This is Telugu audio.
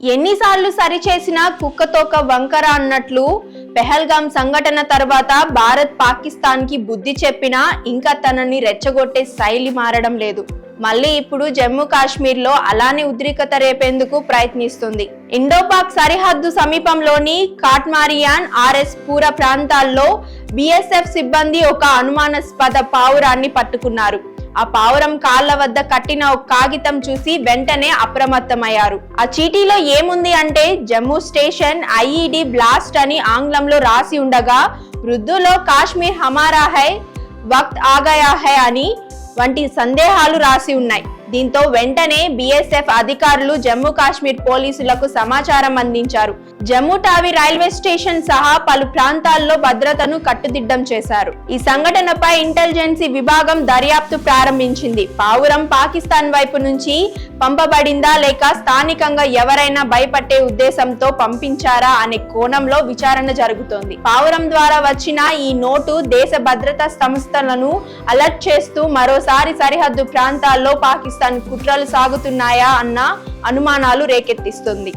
ఎన్నిసార్లు సరిచేసినా కుక్కతోక వంకర అన్నట్లు పెహల్గాం సంఘటన తర్వాత భారత్ పాకిస్తాన్కి బుద్ధి చెప్పినా ఇంకా తనని రెచ్చగొట్టే శైలి మారడం లేదు. మళ్ళీ ఇప్పుడు జమ్మూ కాశ్మీర్లో అలానే ఉద్రిక్తత రేపేందుకు ప్రయత్నిస్తుంది. ఇండోపాక్ సరిహద్దు సమీపంలోని కాట్మారియాన్ ఆర్ఎస్ పూర ప్రాంతాల్లో బిఎస్ఎఫ్ సిబ్బంది ఒక అనుమానాస్పద పావురాన్ని పట్టుకున్నారు. ఆ పావురం కాళ్ళ వద్ద కట్టిన ఒక కాగితం చూసి వెంటనే అప్రమత్తమయ్యారు. ఆ చీటీలో ఏముంది అంటే జమ్మూ స్టేషన్ ఐఈడి బ్లాస్ట్ అని ఆంగ్లంలో రాసి ఉండగా వృద్ధులో కాశ్మీర్ హమారా హై వక్త్ ఆగయా హై అని వంటి సందేహాలు రాసి ఉన్నాయి. దీంతో వెంటనే బిఎస్ఎఫ్ అధికారులు జమ్మూ కాశ్మీర్ పోలీసులకు సమాచారం అందించారు. జమ్మూ టావి రైల్వే స్టేషన్ సహా పలు ప్రాంతాల్లో భద్రతను కట్టుదిట్టం చేశారు. ఈ సంఘటనపై ఇంటెలిజెన్సీ విభాగం దర్యాప్తు ప్రారంభించింది. పావురం పాకిస్తాన్ వైపు నుంచి పంపబడిందా లేక స్థానికంగా ఎవరైనా భయపట్టే ఉద్దేశంతో పంపించారా అనే కోణంలో విచారణ జరుగుతోంది. పావురం ద్వారా వచ్చిన ఈ నోటు దేశ భద్రతా సంస్థలను అలర్ట్ చేస్తూ మరోసారి సరిహద్దు ప్రాంతాల్లో పాకిస్తాన్ కుట్రలు సాగుతున్నాయా అన్న అనుమానాలు రేకెత్తిస్తుంది.